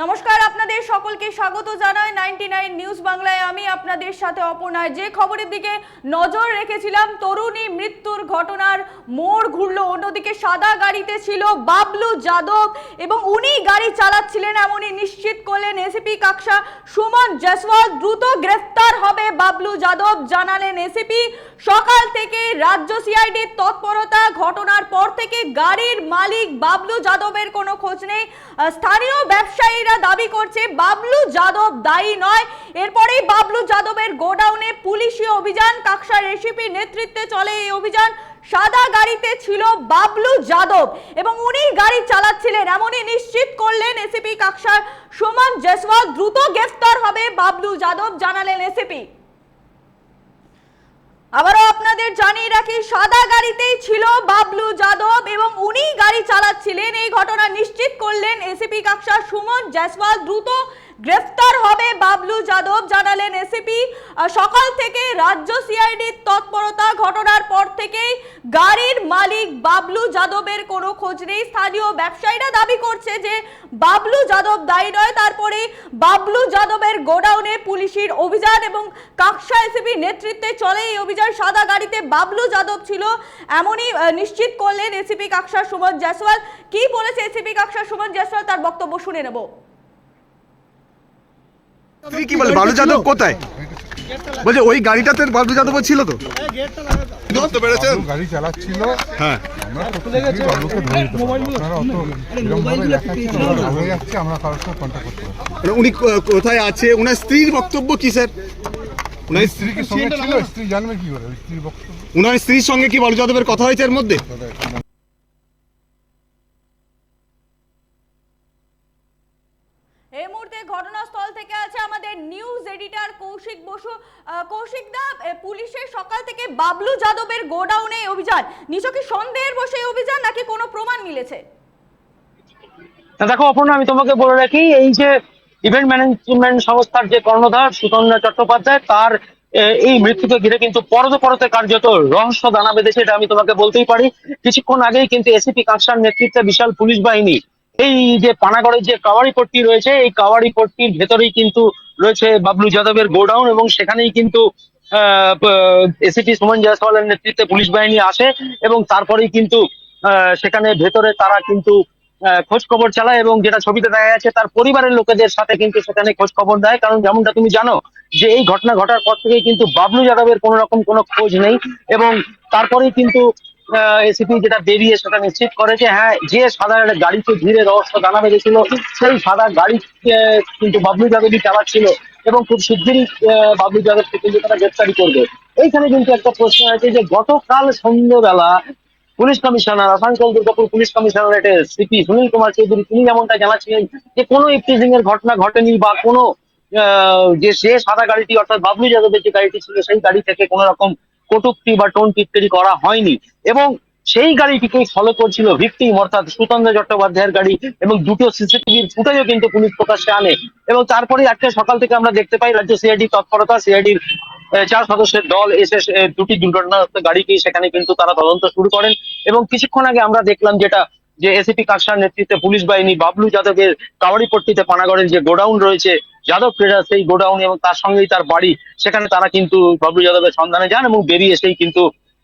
নমস্কার, আপনাদের সকলকে স্বাগত জানাই নাইনটি নাইন নিউজ বাংলায়। আমি আপনাদের সাথে অপর্ণায়। যে খবরের দিকে নজর রেখেছিলাম, তরুণী মৃত্যুর ঘটনার মোড় ঘুরলো। অন্যদিকে সাদা গাড়িতে ছিল বাবলু যাদব এবং উনি গাড়ি চালাচ্ছিলেন এমনই নিশ্চিত করলেন এসিপি কাকসা সুমন জয়সওয়াল। দ্রুত গ্রেফতার হবে বাবলু যাদব, জানালেন এসিপি। সকাল থেকে রাজ্য সিআইডির তৎপরতা, ঘটনার পর থেকে গাড়ির মালিক বাবলু যাদবের কোনো খোঁজ নেই। স্থানীয় ব্যবসায়ীরা দাবি করছে, বাবলু যাদব দায়ী নয়। এরপরেই বাবলু যাদবের গোডাউনে পুলিশি অভিযান, কাকসার রেসিপির নেতৃত্বে চলে এই অভিযান। সাদা গাড়িতে ছিল বাবলু যাদব এবং উনি গাড়ি চালাচ্ছিলেন, এমনই নিশ্চিত করলেন এসিপি কাকসার সুমন জয়সওয়াল দ্রুত গ্রেফতার হবে বাবলু যাদব, জানালেন এসিপি আবারও আপনাদের জানিয়ে রাখি, সাদা গাড়িতেই ছিল বাবলু যাদব এবং উনি গাড়ি চালাচ্ছিলেন। এই ঘটনা নিশ্চিত করলেন এসিপি কাকসা সুমন জয়সওয়াল দ্রুত গ্রেফতার হবে বাবলু যাদব, জানালেন এসিপি। সকাল থেকে রাজ্য সিআইডির তৎপরতা ঘটনার পর থেকেই গাড়ির মালিক বাবলু যাদবের কোনো খোঁজ নেই। স্থানীয় ব্যবসায়ীরা দাবি করছে যে বাবলু যাদব দায়ী নয়, তারপরে বাবলু যাদবের গোডাউনে পুলিশের অভিযান এবং কাকসা এসিপি নেতৃত্বে চলে এই অভিযান। সাদা গাড়িতে বাবলু যাদব ছিল, এমনই নিশ্চিত করলেন এসিপি কাকসা সুমন জয়সওয়াল। কি বলেছে এসিপি কাকসা সুমন জয়সওয়াল? তার বক্তব্য শুনে নেব। স্ত্রী কি বলে বাবলু যাদব কোথায়? বলছে ওই গাড়িটাতে বাবলু যাদব ছিল তো। ধরতে পেরেছেন গাড়ি চালাচ্ছিল। হ্যাঁ। মানে উনি কোথায় আছে? ওনার স্ত্রীর বক্তব্য কি স্যার? ওনার স্ত্রী কি সঙ্গে ছিল স্ত্রী জানবে কি করে? স্ত্রীর বক্তব্য। ওনার স্ত্রীর সঙ্গে কি বাবলু যাদবের কথা হয়েছে এর মধ্যে এই মুহূর্তে ঘটনাস্থল থেকে আছে আমাদের এডিটর কৌশিক বসু কৌশিক দা পুলিশের সকাল থেকে বাবলু যাদবের গোডাউনে অভিযান। নিছকি সন্দেহের বসে অভিযান, নাকি কোনো প্রমাণ মিলেছে? দেখো, অপর্ণা, আমি তোমাকে বলে রাখি, এই যে ইভেন্ট ম্যানেজমেন্ট সংস্থার যে কর্ণধার সুকন্যা চট্টোপাধ্যায়, তার এই মৃত্যুকে ঘিরে কিন্তু পরতে পরতে কার্যত রহস্য দানা বেঁধেছে, এটা আমি তোমাকে বলতেই পারি। কিছুক্ষণ আগেই কিন্তু এসিপি কাকসার নেতৃত্বে বিশাল পুলিশ বাহিনী, এই যে পানাগড়ের যে কাওয়ারি পট্টি রয়েছে, এই কাওয়ারি পট্টির ভেতরেই কিন্তু রয়েছে বাবলু যাদবের গোডাউন এবং সেখানেই কিন্তু এসিপি সুমন জয়সওয়ালের নেতৃত্বে পুলিশ বাহিনী আসে এবং তারপরেই কিন্তু সেখানে ভেতরে তারা কিন্তু খোঁজ খবর চালায় এবং যেটা ছবিতে দেখা যাচ্ছে তার পরিবারের লোকেদের সাথে কিন্তু সেখানে খোঁজ খবর দেয়। কারণ যেমনটা তুমি জানো যে এই ঘটনা ঘটার পর থেকে কিন্তু বাবলু যাদবের কোনো রকম কোনো খোঁজ নেই এবং তারপরেই কিন্তু এসিপি যেটা বেরিয়ে সেটা নিশ্চিত করে যে হ্যাঁ যে সাদা গাড়িতে ঘিরে রহস্য দানা বেঁধেছিল সেই সাদা গাড়ি কিন্তু বাবলু যাদবই চালাচ্ছিল এবং খুব আহ, বাবলু যাদবকে কিন্তু তারা গ্রেপ্তারি করবে। এইখানে কিন্তু একটা প্রশ্ন আছে যে গতকাল সন্ধ্যেবেলা police commissioner Asansol Durgapur police কমিশনারেটের CP Sunil Kumar Chowdhury তিনি যেমনটা জানাচ্ছিলেন যে কোনো ইফটিজিং এর ঘটনা ঘটেনি বা কোনো যে সে সাদা গাড়িটি অর্থাৎ বাবলু যাদবের যে গাড়িটি ছিল সেই গাড়ি থেকে কোনো রকম কটুক্তি বা টোন টিটকারি করা হয়নি। এবং সেই গাড়িটিকে ফলো করছিল ভিকটিম, অর্থাৎ সুতন্দ্র চট্টোপাধ্যায়ের গাড়ি এবং দুটো সিসিটিভির ফুটেজও কিন্তু পুলিশ প্রকাশ্যে আনে। এবং তারপরে আজকে সকাল থেকে আমরা দেখতে পাই, রাজ্য সিআইডি তৎপরতা সিআইডির চার সদস্যের দল এসে দুটি দুর্ঘটনাগ্রস্ত গাড়িকে সেখানে কিন্তু তারা তদন্ত শুরু করেন। এবং কিছুক্ষণ আগে আমরা দেখলাম যেটা, যে এসিপি কাকসার নেতৃত্বে পুলিশ বাহিনী বাবলু যাদবের কাওয়ারিপট্টিতে পানাগড়ের যে গোডাউন রয়েছে যাদব ট্রেডার সেই গোডাউন এবং তার সঙ্গেই তার বাড়ি, সেখানে তারা কিন্তু বাবলু যাদবের সন্ধানে যান এবং বেরিয়ে এসেই কিন্তু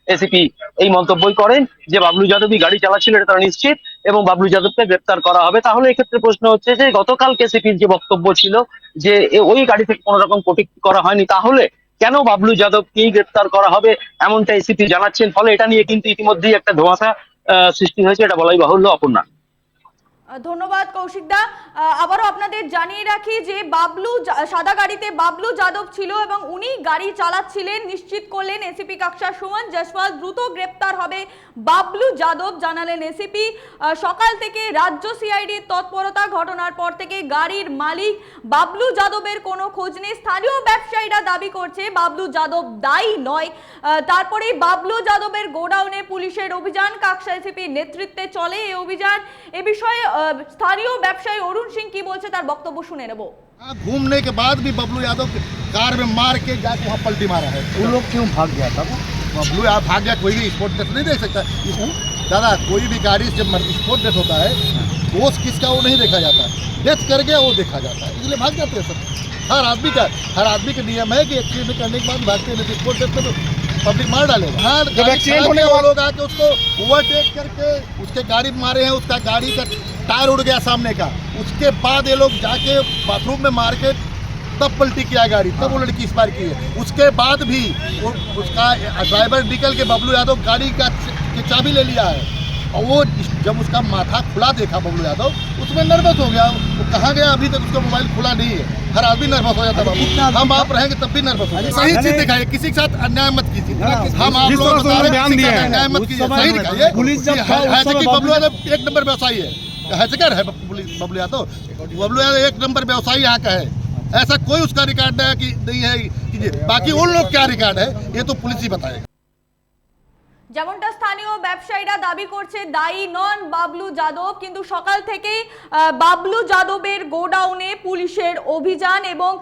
এসিপি এই মন্তব্যই করেন যে বাবলু যাদবই গাড়ি চালাচ্ছিল এটা তারা নিশ্চিত এবং বাবলু যাদবকে গ্রেপ্তার করা হবে। তাহলে এক্ষেত্রে প্রশ্ন হচ্ছে যে গতকাল কেসিপির যে বক্তব্য ছিল যে ওই গাড়ি থেকে কোনো রকম কটুক্তি করা হয়নি, তাহলে কেন বাবলু যাদবকেই গ্রেপ্তার করা হবে এমনটা এসিপি জানাচ্ছেন? ফলে এটা নিয়ে কিন্তু ইতিমধ্যেই একটা ধোঁয়াশা সৃষ্টি হয়েছে, এটা বলাই বাহুল্য, অপর্ণা। ধন্যবাদ কৌশিক দা। আবারও আপনাদের জানিয়ে রাখি যে বাবলু সাদা গাড়িতে বাবলু যাদব ছিল এবং উনি গাড়ি চালাচ্ছিলেন নিশ্চিত করলেন এসিপি কাকসা সুমন। জয়সওয়াল দ্রুত গ্রেপ্তার হবে বাবলু যাদব জানালেন এসিপি। সকাল থেকে রাজ্য সিআইডির তৎপরতা ঘটনার পর থেকে গাড়ির মালিক বাবলু যাদবের কোনো খোঁজ নেই। স্থানীয় ব্যবসায়ীরা দাবি করছে বাবলু যাদব দায়ী নয়। আহ, তারপরেই বাবলু যাদবের গোডাউনে পুলিশের অভিযান। কাকসা এসিপির নেতৃত্বে চলে এই অভিযান। এ বিষয়ে স্থানীয় ব্যবসায়ী অরুণ সিং কি বলছে তার বক্তব্য শুনে নেব हाँ, घूमने के बाद भी बबलू यादव के कार में मार के जाके वहाँ पलटी मारा है वो लोग क्यों भाग गया था वो बबलू यादव भाग गया कोई भी स्पोर्ट देख नहीं देख सकता दादा कोई भी गाड़ी से जब मर- विस्फोट डेथ होता है दोष किसका वो नहीं देखा जाता डेथ कर गया वो देखा जाता है इसलिए भाग जाते हैं सब हर आदमी का हर आदमी का नियम है कि एक्सीडेंट करने के बाद भागते हैं नहीं तो विस्फोट डेथ में तो पब्लिक मार डालेगा हाँ गाड़ी accident होने वाला के लोग आके उसको ओवरटेक करके उसके गाड़ी मारे हैं उसका गाड़ी का टायर उड़ गया सामने का। उसके बाद ये लोग जाके बाथरूम में मार के तब पलटी किया गाड़ी तब वो लड़की इस बार की है। उसके बाद भी उसका ड्राइवर निकल के बबलू यादव गाड़ी का चाबी ले लिया है। और वो जब उसका माथा खुला देखा बबलू यादव उसमें नर्वस हो गया। वो कहाँ गया? अभी तक उसका मोबाइल खुला नहीं है। हर आदमी नर्वस हो जाता है हम आप रहेंगे तब भी नर्वस हो। सही चीज़ दिखाइए किसी के साथ अन्याय मत कीजिए। हम आप लोग हैं, बयान किसी के दिया साथ है, अन्याय मत कीजिए। सही दिखाइए बबलू यादव एक नंबर व्यवसायी है? हैचकर है बबलू यादव? बबलू यादव एक नंबर व्यवसायी यहाँ का है। ऐसा कोई उसका रिकॉर्ड है कि नहीं है कि बाकी उन लोग क्या रिकॉर्ड है? ये तो पुलिस ही बताएगा। যেমনটা স্থানীয় ব্যবসায়ীরা দাবি করছে, দায়ী নন বাবলু যাদব, কিন্তু সকাল থেকেই বাবলু যাদবের গোডাউনে পুলিশের অভিযান এবং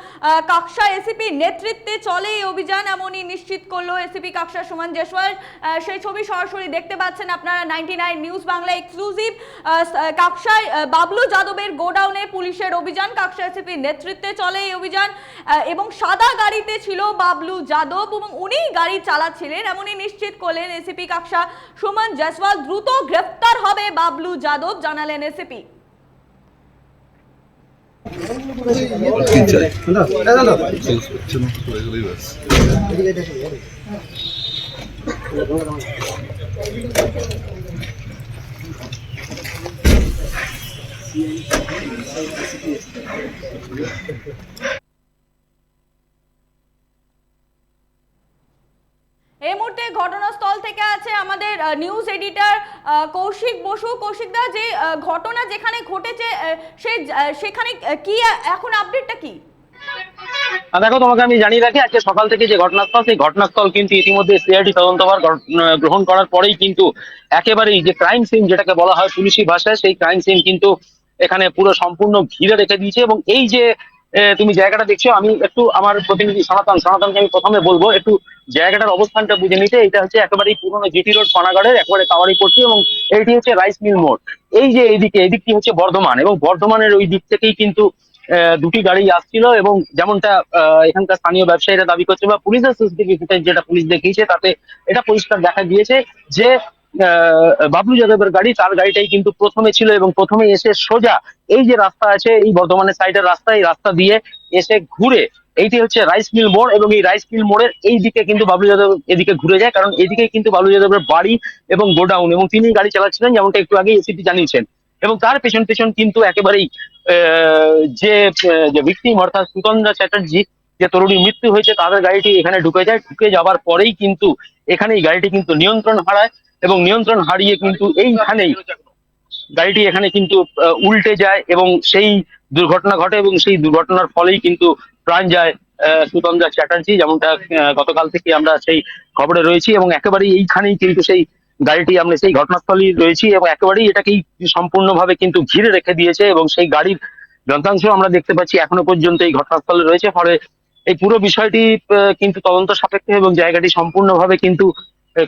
কাকসা এসিপি নেতৃত্বে চলে এই অভিযান এমনই নিশ্চিত করল এসিপি কাকসা সুমন জেসওয়াল। সেই ছবি সরাসরি দেখতে পাচ্ছেন আপনারা ninety nine news Bangla exclusive. কাকসায় Bablu যাদবের গোডাউনে পুলিশের অভিযান, কাকসা এসিপি নেতৃত্বে চলে এই অভিযান। এবং সাদা গাড়িতে ছিল বাবলু যাদব এবং উনিই গাড়ি চালাচ্ছিলেন, এমনই নিশ্চিত করলেন এসিপি কাকসা। সুমন জয়সওয়াল দ্রুত গ্রেফতার হবে বাবলু যাদব জানালেন এসিপি এই মুহূর্তে ঘটনাস্থল থেকে আছে আমাদের নিউজ এডিটর কৌশিক বসু। কৌশিকদা যে ঘটনা যেখানে ঘটেছে সেই সেখানে কি এখন আপডেটটা কি? দেখো, তোমাকে আমি জানিয়ে রাখি, আজকে সকাল থেকে যে ঘটনাস্থল, সেই ঘটনাস্থল কিন্তু ইতিমধ্যে সিআইডি তদন্তভার গ্রহণ করার পরেই কিন্তু একেবারেই যে ক্রাইম সিন যেটাকে বলা হয়, পুলিশি ভাষায়, সেই ক্রাইম সিন কিন্তু এখানে পুরো সম্পূর্ণ ঘিরে রেখে দিয়েছে এবং এই যে তুমি জায়গাটা দেখছ, আমি একটু আমার প্রতিনিধি সনাতন, সনাতনকে আমি প্রথমে বলব, একটু জায়গাটার অবস্থানটা বুঝে নিতে এটা হচ্ছে একেবারেই পুরনো জিটি রোড, পানাগড়ের, একেবারে কাওয়ারি পড়ছি এবং এইটি হচ্ছে রাইস মিল মোড়। এই যে এইদিকে এদিকটি হচ্ছে বর্ধমান এবং বর্ধমানের ওই দিক থেকেই কিন্তু দুটি গাড়ি আসছিল এবং যেমনটা এখানকার স্থানীয় ব্যবসায়ীরা দাবি করছে বা পুলিশের সিসিটিভি ফুটেজ যেটা পুলিশ দেখিয়েছে, তাতে এটা পরিষ্কার দেখা গিয়েছে যে বাবলু যাদবের গাড়ি, তার গাড়িটাই কিন্তু প্রথমে ছিল এবং প্রথমে এসে সোজা এই যে রাস্তা আছে, এই বর্ধমানের সাইডের রাস্তা, এই রাস্তা দিয়ে এসে ঘুরে, এইটি হচ্ছে রাইস মিল মোড় এবং এই রাইস মিল মোড়ের এই দিকে কিন্তু বাবলু যাদব এদিকে ঘুরে যায়, কারণ এদিকে কিন্তু বাবলু যাদবের বাড়ি এবং গোডাউন এবং তিনি গাড়ি চালাচ্ছিলেন, যেমনটা একটু আগে এসিপি জানিয়েছেন। এবং তার পেছন পেছন কিন্তু একেবারেই যে ভিকটিম অর্থাৎ সুতন্দ্রা চ্যাটার্জি, যে তরুণীর মৃত্যু হয়েছে, তাদের গাড়িটি এখানে ঢুকে যায়। ঢুকে যাওয়ার পরেই কিন্তু এখানে এই গাড়িটি কিন্তু নিয়ন্ত্রণ হারায়। এবং নিয়ন্ত্রণ হারিয়ে কিন্তু এইখানেই গাড়িটি এখানে কিন্তু উল্টে যায় এবং সেই দুর্ঘটনা ঘটে এবং সেই দুর্ঘটনার ফলেই কিন্তু প্রাণ যায় সুতন্দ্রা চ্যাটার্জি যেমনটা গতকাল থেকে আমরা সেই খবরে রয়েছি এবং একেবারেই এইখানেই কিন্তু সেই গাড়িটি, আমরা সেই ঘটনাস্থলেই রয়েছি এবং একেবারেই এটাকেই সম্পূর্ণভাবে কিন্তু ঘিরে রেখে দিয়েছে এবং সেই গাড়ির যন্ত্রাংশ আমরা দেখতে পাচ্ছি এখনও পর্যন্ত এই ঘটনাস্থলে রয়েছে। ফলে এই পুরো বিষয়টি কিন্তু তদন্ত সাপেক্ষে এবং জায়গাটি সম্পূর্ণভাবে কিন্তু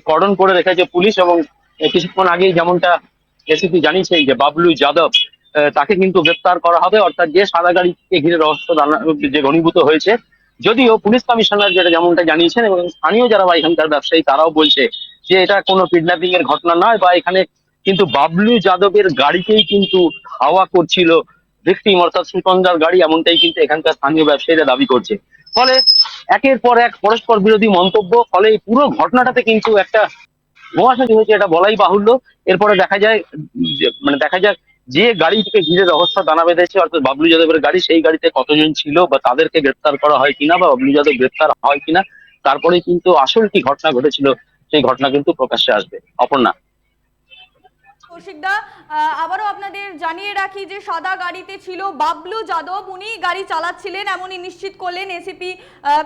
কর্ডন করে রেখেছে পুলিশ এবং কিছুক্ষণ আগেই যেমনটা এসিপি জানিয়েছে যে বাবলু যাদব তাকে কিন্তু গ্রেপ্তার করা হবে। অর্থাৎ যে সাদা গাড়িকে ঘিরে রহস্য যে ঘনীভূত হয়েছে, যদিও পুলিশ কমিশনার যেটা যেমনটা জানিয়েছেন এবং স্থানীয় যারা বা এখানকার ব্যবসায়ী, তারাও বলছে যে এটা কোনো কিডন্যাপিং এর ঘটনা নয় বা এখানে কিন্তু বাবলু যাদবের গাড়িতেই কিন্তু হাওয়া করছিল। ভিকটিম অর্থাৎ সুতন্দার গাড়ি, এমনটাই কিন্তু এখানকার স্থানীয় ব্যবসায়ীরা দাবি করছে। ফলে একের পর এক পরস্পর বিরোধী মন্তব্য, ফলে এই পুরো ঘটনাটাতে কিন্তু একটা মহাসাজি হয়েছে, এটা বলাই বাহুল্য। এরপরে দেখা যায় মানে দেখা যাক যে গাড়িটিকে ঘিরে রহস্য দানা বেঁধেছে, অর্থাৎ বাবলু যাদবের গাড়ি, সেই গাড়িতে কতজন ছিল বা তাদেরকে গ্রেপ্তার করা হয় কিনা বা বাবলু যাদব গ্রেপ্তার হয় কিনা তারপরে কিন্তু আসল কি ঘটনা ঘটেছিল, সেই ঘটনা কিন্তু প্রকাশ্যে আসবে। অপর্ণা কৌশিকদা আবারও আপনাদের জানিয়ে রাখি যে সাদা গাড়িতে ছিল বাবলু যাদব। উনি গাড়ি চালাচ্ছিলেন, এমনই নিশ্চিত করলেন এসিপি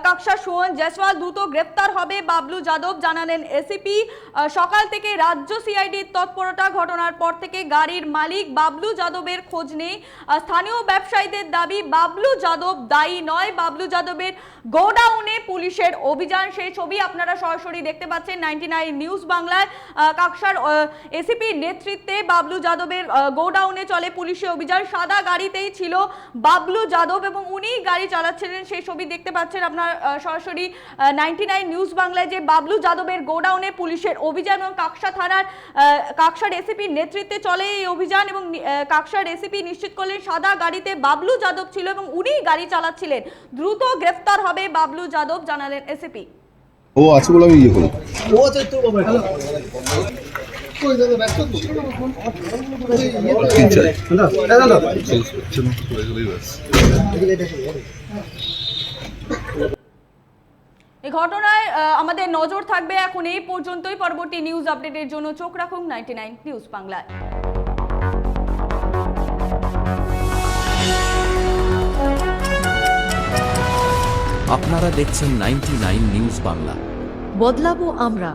কাকসা সুমন জয়সওয়াল। দ্রুত গ্রেপ্তার হবে বাবলু যাদব, জানালেন এসিপি। সকাল থেকে রাজ্য সিআইডির তৎপরতা ঘটনার পর থেকে গাড়ির মালিক বাবলু যাদবের খোঁজ নেই। স্থানীয় ব্যবসায়ীদের দাবি, বাবলু যাদব দায়ী নয়। বাবলু যাদবের গোডাউনে পুলিশের অভিযান। সেই ছবি আপনারা সরাসরি দেখতে পাচ্ছেন, নাইনটি নিউজ বাংলায়। কাকসার এসিপির নেতৃত্বে বাবলু যাদবের গোডাউনে চলে পুলিশের অভিযান। সাদা গাড়িতেই ছিল বাবলু যাদব এবং উনি গাড়ি চালাচ্ছিলেন। সেই ছবি দেখতে পাচ্ছেন আপনার সরাসরি নাইনটি নিউজ বাংলায় যে বাবলু যাদবের গোডাউনে পুলিশের অভিযান এবং কাকসা থানার আহ, কাকসার এসিপির নেতৃত্বে চলে এই অভিযান এবং কাকসার এসিপি নিশ্চিত করলেন সাদা গাড়িতে বাবলু যাদব ছিল এবং উনি গাড়ি চালাচ্ছিলেন। দ্রুত গ্রেফতার হবে বাবলু যাদব জানালেন এসিপি ও আছে বলে আমি ইয়ে করি। এই ঘটনায় আমাদের নজর থাকবে এখন এই পর্যন্তই। পরবর্তী নিউজ আপডেটের জন্য চোখ রাখুন নাইনটি নিউজ বাংলায়। আপনারা দেখছেন নাইনটি নিউজ বাংলা। বদলাবো আমরা।